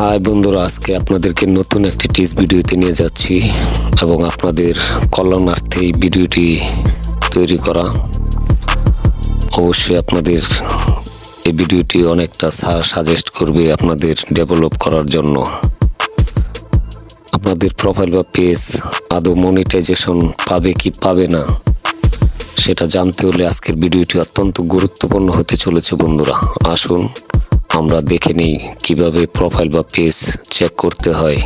High বন্ধুরা, আজকে আপনাদেরকে নতুন একটি টিস ভিডিওতে নিয়ে যাচ্ছি এবং আপনাদের কল্যাণার্থে এই ভিডিওটি তৈরি করা। অবশ্যই আপনাদের এই ভিডিওটি অনেকটা সাজেস্ট করবে আপনাদের ডেভেলপ করার জন্য। আপনাদের প্রোফাইল বা পেজ আদৌ মনিটাইজেশন পাবে কি পাবে না, সেটা জানতে হলে আজকের ভিডিওটি অত্যন্ত গুরুত্বপূর্ণ হতে চলেছে বন্ধুরা। আসুন আমরা দেখে নিই কীভাবে প্রোফাইল বা পেজ চেক করতে হয়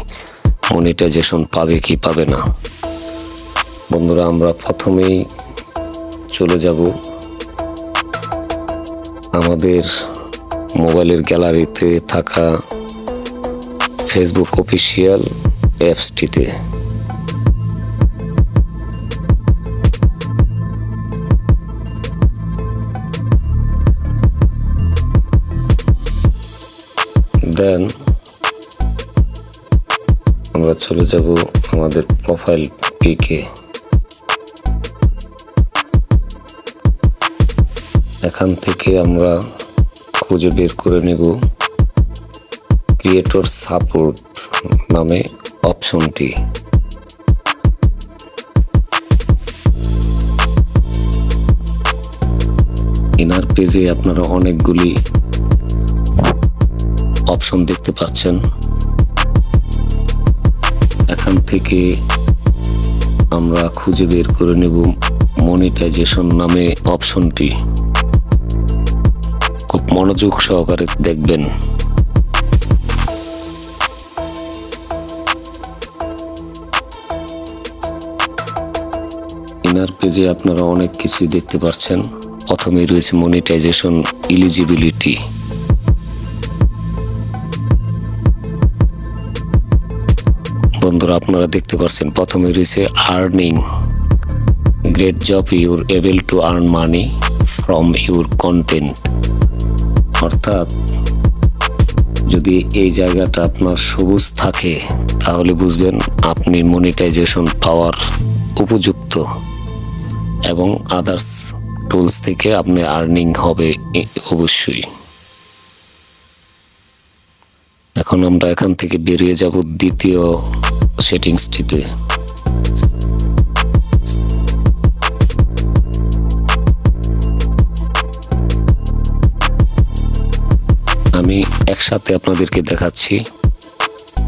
মনিটাইজেশন পাবে কি পাবে না। বন্ধুরা, আমরা প্রথমেই চলে যাব আমাদের মোবাইলের গ্যালারিতে থাকা ফেসবুক অফিসিয়াল অ্যাপসটিতে দেন, আমরা চলে যাব আমাদের প্রোফাইল পিকে এখান থেকে আমরা খুঁজে বের করে নেব ক্রিয়েটর সাপোর্ট নামে অপশনটি ইনার পেজে আপনারা অনেকগুলি অপশন দেখতে পাচ্ছেন। এখান থেকে আমরা খুঁজে বের করে নেব মনিটাইজেশন নামে অপশনটি। খুব মনোযোগ সহকারে দেখবেন। ইনার পেজে আপনারা অনেক কিছুই দেখতে পাচ্ছেন প্রথমেই রয়েছে মনিটাইজেশন ইলিজিবিলিটি বন্ধুরা, আপনারা দেখতে পাচ্ছেন প্রথমে রয়েছে earning great job you're able to earn money from your content অর্থাৎ, যদি এই জায়গাটা আপনার সবুজ থাকে, তাহলে বুঝবেন আপনি মনিটাইজেশন পাওয়ার উপযুক্ত এবং আদার্স টুলস থেকে আপনি আর্নিং হবে অবশ্যই। এখন আমরা এখান থেকে বেরিয়ে যাব দ্বিতীয় সেটিংসটিতে আমি একসাথে আপনাদেরকে দেখাচ্ছি।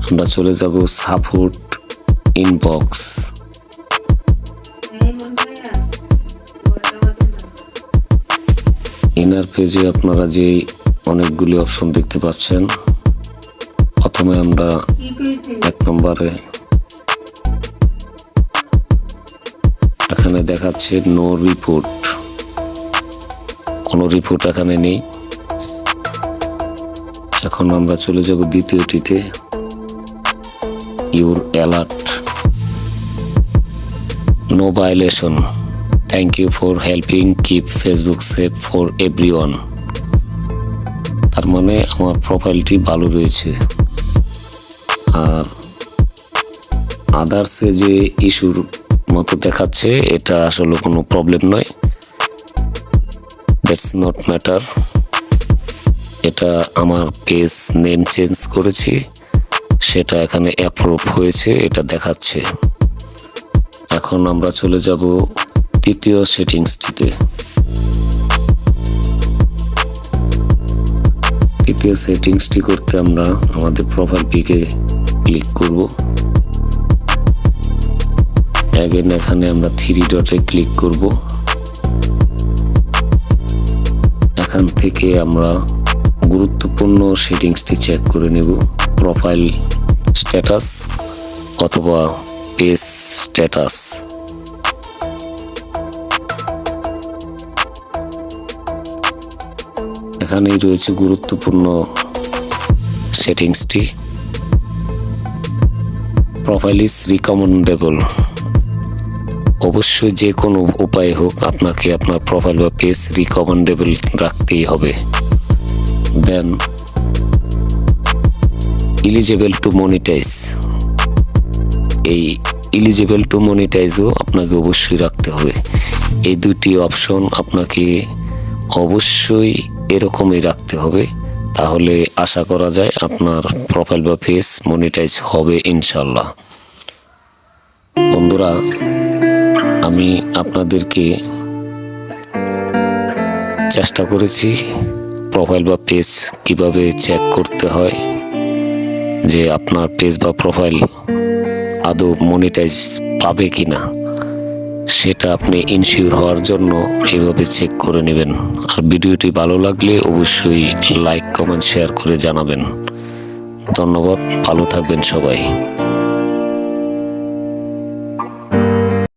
আমরা চলে যাব সাপোর্ট ইনবক্স। ইনার পেজে আপনারা যে অনেকগুলি অপশন দেখতে পাচ্ছেন, প্রথমে আমরা এক নম্বরে এখানে দেখাচ্ছে নো রিপোর্ট কোনো রিপোর্ট এখানে নেই। এখন আমরা চলে যাব দ্বিতীয়টিতে। Your alert no violation thank you for helping keep Facebook safe for every তার মানে আমার প্রোফাইলটি ভালো রয়েছে। আর আদার্সে যে ইস্যুর মতো দেখাচ্ছে, এটা আসলে কোনো প্রবলেম নয়। দ্যাটস নট ম্যাটার এটা আমার পেজ নেম চেঞ্জ করেছি, সেটা এখানে অ্যাপ্রুভ হয়েছে, এটা দেখাচ্ছে। এখন আমরা চলে যাব তৃতীয় সেটিংসটিতে। তৃতীয় সেটিংসটি করতে আমরা আমাদের প্রোফাইল পিকে ক্লিক করব। অ্যাগেন এখানে আমরা থ্রি ডটে ক্লিক করব। এখান থেকে আমরা গুরুত্বপূর্ণ সেটিংসটি চেক করে নেব। প্রোফাইল স্ট্যাটাস অথবা পেজ স্ট্যাটাস এখানেই রয়েছে গুরুত্বপূর্ণ সেটিংসটি। প্রোফাইল ইজ রিকমেন্ডেবল অবশ্যই যে কোনো উপায় হোক আপনাকে আপনার প্রোফাইল বা পেজ রিকমেন্ডেবল রাখতেই হবে। দেন ইলিজেবল টু মনিটাইজ এই ইলিজেবল টু মনিটাইজও আপনাকে অবশ্যই রাখতে হবে। এই দুটি অপশন আপনাকে অবশ্যই এরকমই রাখতে হবে। তাহলে আশা করা যায় আপনার প্রোফাইল বা পেজ মনিটাইজ হবে ইনশাল্লাহ বন্ধুরা আমি আপনাদেরকে চেষ্টা করেছি প্রোফাইল বা পেজ কীভাবে চেক করতে হয়, যে আপনার পেজ বা প্রোফাইল আদৌ মনিটাইজ পাবে কি না সেটা আপনি ইনশিওর হওয়ার জন্য এভাবে চেক করে নেবেন। আর ভিডিওটি ভালো লাগলে অবশ্যই লাইক কমেন্ট শেয়ার করে জানাবেন। ধন্যবাদ, ভালো থাকবেন সবাই।